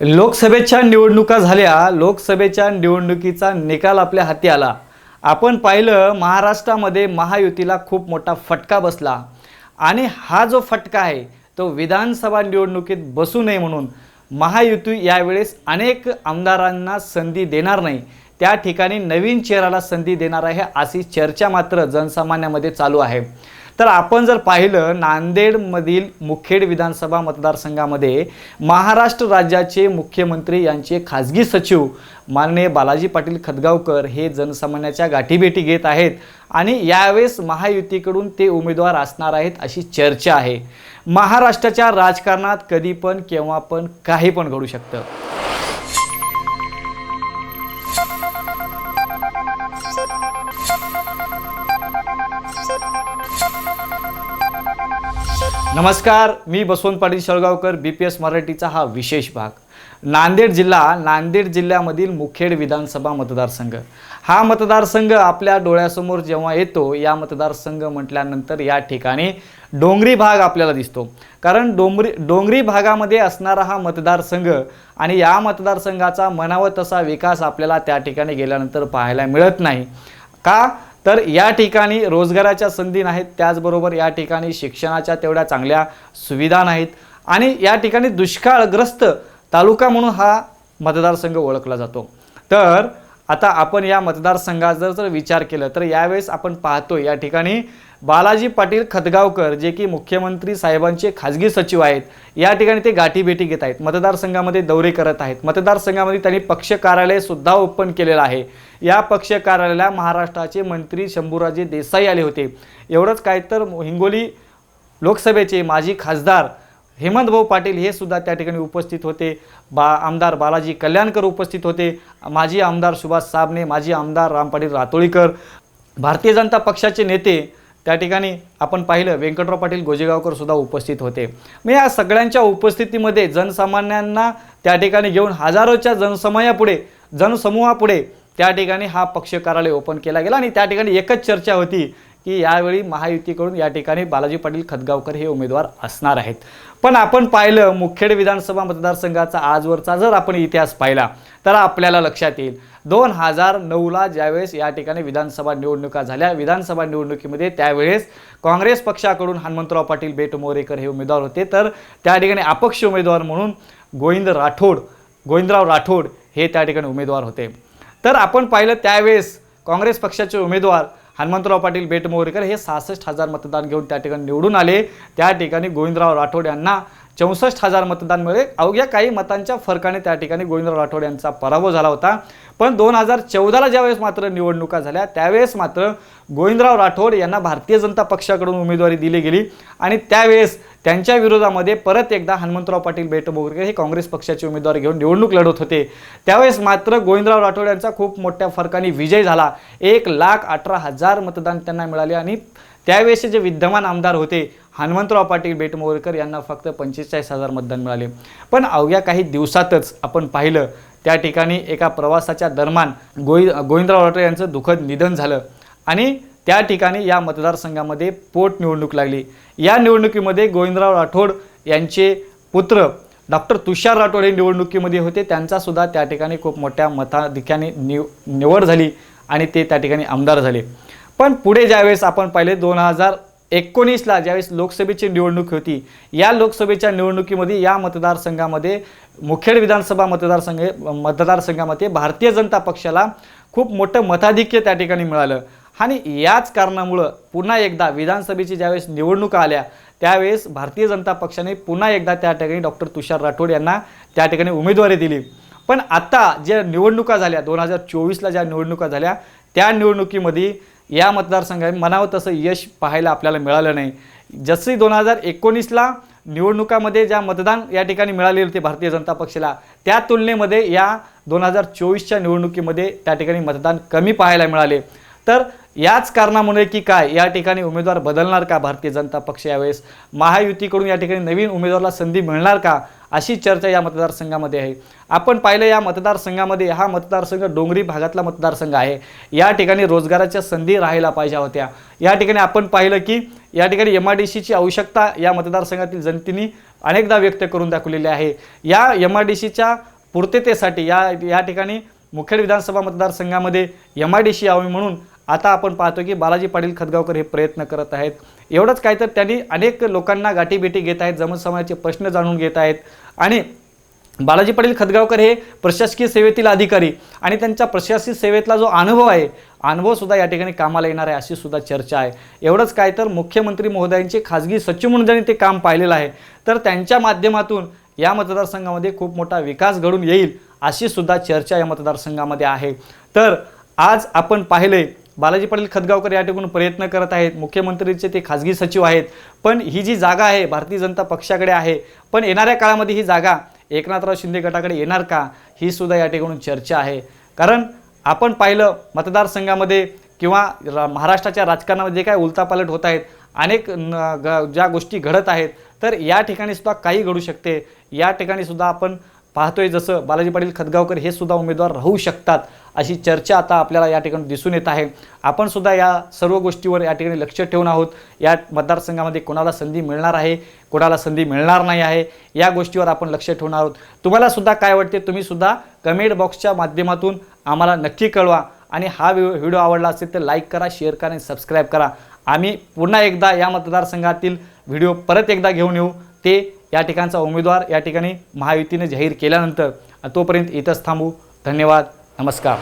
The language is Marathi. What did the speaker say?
लोकसभेच्या निवडणुका झाल्या लोकसभेच्या निवडणुकीचा निकाल आपल्या हाती आला. आपण पाहिलं महाराष्ट्रामध्ये महायुतीला खूप मोठा फटका बसला. आणि हा जो फटका आहे तो विधानसभा निवडणुकीत बसू नये म्हणून महायुती यावेळेस अनेक आमदारांना संधी देणार नाही. त्या ठिकाणी नवीन चेहराला संधी देणार आहे अशी चर्चा मात्र जनसामान्यामध्ये चालू आहे. तर आपण जर पाहिलं नांदेडमधील मुखेड विधानसभा मतदारसंघामध्ये महाराष्ट्र राज्याचे मुख्यमंत्री यांचे खाजगी सचिव माननीय बालाजी पाटील खदगावकर हे जनसामान्याच्या गाठीभेटी घेत आहेत आणि यावेळेस महायुतीकडून ते उमेदवार असणार आहेत अशी चर्चा आहे. महाराष्ट्राच्या राजकारणात कधी पण केव्हा पण काही पण घडू शकतं. नमस्कार मी Basavant Patil Shalgaonkar B P S मराठीचा हा विशेष भाग. नांदेड जिल्हा नांदेड जिल्ह्यामधील मुखेड विधानसभा मतदारसंघ. हा मतदारसंघ आपल्या डोळ्यासमोर जेव्हा येतो या मतदारसंघ म्हटल्यानंतर या ठिकाणी डोंगरी भाग आपल्याला दिसतो. कारण डोंगरी डोंगरी भागामध्ये असणारा हा मतदारसंघ आणि या मतदारसंघाचा म्हणावा तसा विकास आपल्याला त्या ठिकाणी गेल्यानंतर पाहायला मिळत नाही. का? तर या ठिकाणी रोजगाराच्या संधी नाहीत. त्याचबरोबर या ठिकाणी शिक्षणाच्या तेवढ्या चांगल्या सुविधा नाहीत. आणि या ठिकाणी दुष्काळग्रस्त तालुका म्हणून हा मतदारसंघ ओळखला जातो. तर आता आपण या मतदारसंघात जर जर विचार केला तर यावेळेस आपण पाहतो या ठिकाणी बालाजी पाटील खतगावकर जे की मुख्यमंत्री साहेबांचे खाजगी सचिव आहेत या ठिकाणी ते गाठीभेटी घेत आहेत. मतदारसंघामध्ये दौरे करत आहेत. मतदारसंघामध्ये त्यांनी पक्ष कार्यालय सुद्धा ओपन केलेलं आहे. या पक्ष कार्यालयाला महाराष्ट्राचे मंत्री शंभूराजे देसाई आले होते. एवढंच काय तर हिंगोली लोकसभेचे माजी खासदार हेमंत भाऊ पाटील हे सुद्धा त्या ठिकाणी उपस्थित होते. बा आमदार बालाजी कल्याणकर उपस्थित होते. माजी आमदार सुभाष साबणे माजी आमदार राम पाटील रातोळीकर भारतीय जनता पक्षाचे नेते त्या ठिकाणी आपण पाहिलं व्यंकटराव पाटील गोजेगावकर सुद्धा उपस्थित होते. मग या सगळ्यांच्या उपस्थितीमध्ये जनसामान्यांना त्या ठिकाणी घेऊन हजारोच्या जनसमयापुढे जनसमूहापुढे त्या ठिकाणी हा पक्ष कार्यालय ओपन केला गेला आणि त्या ठिकाणी एकच चर्चा होती. की यावेळी महायुतीकडून या ठिकाणी बालाजी पाटील खतगावकर हे उमेदवार असणार आहेत. पण आपण पाहिलं मुखेड विधानसभा मतदारसंघाचा आजवरचा जर आपण इतिहास पाहिला तर आपल्याला लक्षात येईल. दोन हजार नऊला ज्यावेळेस या ठिकाणी विधानसभा निवडणुका झाल्या विधानसभा निवडणुकीमध्ये त्यावेळेस काँग्रेस पक्षाकडून हनुमंतराव पाटील बेटमोरेकर हे उमेदवार होते. तर त्या ठिकाणी अपक्ष उमेदवार म्हणून गोविंद राठोड गोविंदराव राठोड हे त्या ठिकाणी उमेदवार होते. तर आपण पाहिलं त्यावेळेस काँग्रेस पक्षाचे उमेदवार हनुमंतराव पाटील बेटमोरीकर हे सहासष्ट हजार मतदान घेऊन त्या ठिकाणी निवडून आले. त्या ठिकाणी गोविंदराव राठोड यांना चौसष्ट हजार मतदान मिळाले. अवघ्या काही मतांच्या फरकाने त्या ठिकाणी गोविंदराव राठोड यांचा पराभव झाला होता. पण दोन हजार चौदाला ज्यावेळेस मात्र निवडणुका झाल्या त्यावेळेस मात्र गोविंदराव राठोड यांना भारतीय जनता पक्षाकडून उमेदवारी दिली गेली आणि त्यावेळेस त्यांच्या विरोधामध्ये परत एकदा हनुमंतराव पाटील बेटमोरकर हे काँग्रेस पक्षाचे उमेदवार घेऊन निवडणूक लढवत होते. त्यावेळेस मात्र गोविंदराव राठोड यांचा खूप मोठ्या फरकाने विजय झाला. एक लाख अठरा हजार मतदान त्यांना मिळाले आणि त्यावेळेसचे जे विद्यमान आमदार होते हनुमंतराव पाटील बेटमोरकर यांना फक्त पंचेचाळीस हजार मतदान मिळाले. पण अवघ्या काही दिवसातच आपण पाहिलं त्या ठिकाणी एका प्रवासाच्या दरम्यान गोई गोविंदराव राठोड यांचं दुःखद निधन झालं आणि त्या ठिकाणी या मतदारसंघामध्ये पोटनिवडणूक लागली. या निवडणुकीमध्ये गोविंदराव राठोड यांचे पुत्र डॉक्टर तुषार राठोड हे निवडणुकीमध्ये होते. त्यांचासुद्धा त्या ठिकाणी खूप मोठ्या मताधिक्याने निव निवड झाली आणि ते त्या ठिकाणी आमदार झाले. पण पुढे ज्यावेळेस आपण पाहिले दोन हजार एकोणीसला ज्यावेळेस लोकसभेची निवडणूक होती या लोकसभेच्या निवडणुकीमध्ये या मतदारसंघामध्ये मुखेड विधानसभा मतदारसंघ मतदारसंघामध्ये भारतीय जनता पक्षाला खूप मोठं मताधिक्य त्या ठिकाणी मिळालं. आणि याच कारणामुळं पुन्हा एकदा विधानसभेची ज्यावेळेस निवडणुका आल्या त्यावेळेस भारतीय जनता पक्षाने पुन्हा एकदा त्या ठिकाणी डॉक्टर तुषार राठोड यांना त्या ठिकाणी उमेदवारी दिली. पण आता ज्या निवडणुका झाल्या दोन हजार चोवीसला ज्या निवडणुका झाल्या त्या निवडणुकीमध्ये या मतदारसंघात म्हणावं तसं यश पाहायला आपल्याला मिळालं नाही. जसे दोन हजार एकोणीसला निवडणुकामध्ये ज्या मतदान या ठिकाणी मिळाले होते भारतीय जनता पक्षाला त्या तुलनेमध्ये या दोन हजार चोवीसच्या निवडणुकीमध्ये त्या ठिकाणी मतदान कमी पाहायला मिळाले. तर याच कारणामुळे की काय या ठिकाणी उमेदवार बदलणार का भारतीय जनता पक्ष यावेळेस? महायुतीकडून या ठिकाणी नवीन उमेदवाराला संधी मिळणार का? अशी चर्चा या मतदारसंघामध्ये आहे. आपण पाहिलं या मतदारसंघामध्ये हा मतदारसंघ डोंगरी भागातला मतदारसंघ आहे. या ठिकाणी रोजगाराच्या संधी राहायला पाहिजे होत्या. या ठिकाणी आपण पाहिलं की या ठिकाणी एम आय डी सीची आवश्यकता या मतदारसंघातील जनतेने अनेकदा व्यक्त करून दाखवलेली आहे. या एम आय डी सीच्या पूर्ततेसाठी या या ठिकाणी मुखेड विधानसभा मतदारसंघामध्ये एम आय डी सी यावी म्हणून आता आपण पाहतो की बालाजी पाटील खदगावकर हे प्रयत्न करत आहेत. एवढंच काय तर त्यांनी अनेक लोकांना गाठीभेटी घेत आहेत जमत समाजाचे प्रश्न जाणून घेत आहेत. आणि बालाजी पाटील खदगावकर हे प्रशासकीय सेवेतील अधिकारी आणि त्यांच्या प्रशासकीय सेवेतला जो अनुभव आहे अनुभवसुद्धा या ठिकाणी कामाला येणार आहे अशी सुद्धा चर्चा आहे. एवढंच काय तर मुख्यमंत्री महोदयांचे खाजगी सचिव म्हणून ज्यांनी ते काम पाहिलेलं आहे. तर त्यांच्या माध्यमातून या मतदारसंघामध्ये खूप मोठा विकास घडून येईल अशी सुद्धा चर्चा या मतदारसंघामध्ये आहे. तर आज आपण पाहिले बालाजी पाटील खदगावकर या ठिकाणी प्रयत्न करत आहेत. मुख्यमंत्रीचे ते खाजगी सचिव आहेत. पण ही जी जागा आहे भारतीय जनता पक्षाकडे आहे पण येणाऱ्या काळामध्ये ही जागा एकनाथराव शिंदे गटाकडे येणार का? ही सुद्धा या ठिकाणी चर्चा आहे. कारण आपण पाहिलं मतदारसंघामध्ये किंवा रा- महाराष्ट्राच्या राजकारणामध्ये जे काय उलतापालट होत आहेत अनेक न- ग- ज्या गोष्टी घडत आहेत तर या ठिकाणी सुद्धा काही घडू शकते. या ठिकाणी सुद्धा आपण पाहतोय जसं बालाजी पाटील खदगावकर हे सुद्धा उमेदवार राहू शकतात अशी चर्चा आता आपल्याला या ठिकाणी दिसून येत आहे. आपण सुद्धा या सर्व गोष्टीवर या ठिकाणी लक्ष ठेवून आहोत. या मतदारसंघामध्ये कोणाला संधी मिळणार आहे कोणाला संधी मिळणार नाही आहे या गोष्टीवर आपण लक्ष ठेवून आहोत. तुम्हाला सुद्धा काय वाटते तुम्ही सुद्धा कमेंट बॉक्सच्या माध्यमातून आम्हाला नक्की कळवा आणि हा व्हिडिओ आवडला असेल तर लाईक करा शेअर करा आणि सबस्क्राईब करा. आम्ही पुन्हा एकदा या मतदारसंघातील व्हिडिओ परत एकदा घेऊन येऊ. ते या ठिकाणचा उमेदवार या ठिकाणी महायुतीने जाहीर केल्यानंतर तोपर्यंत इथंच थांबू. धन्यवाद. नमस्कार.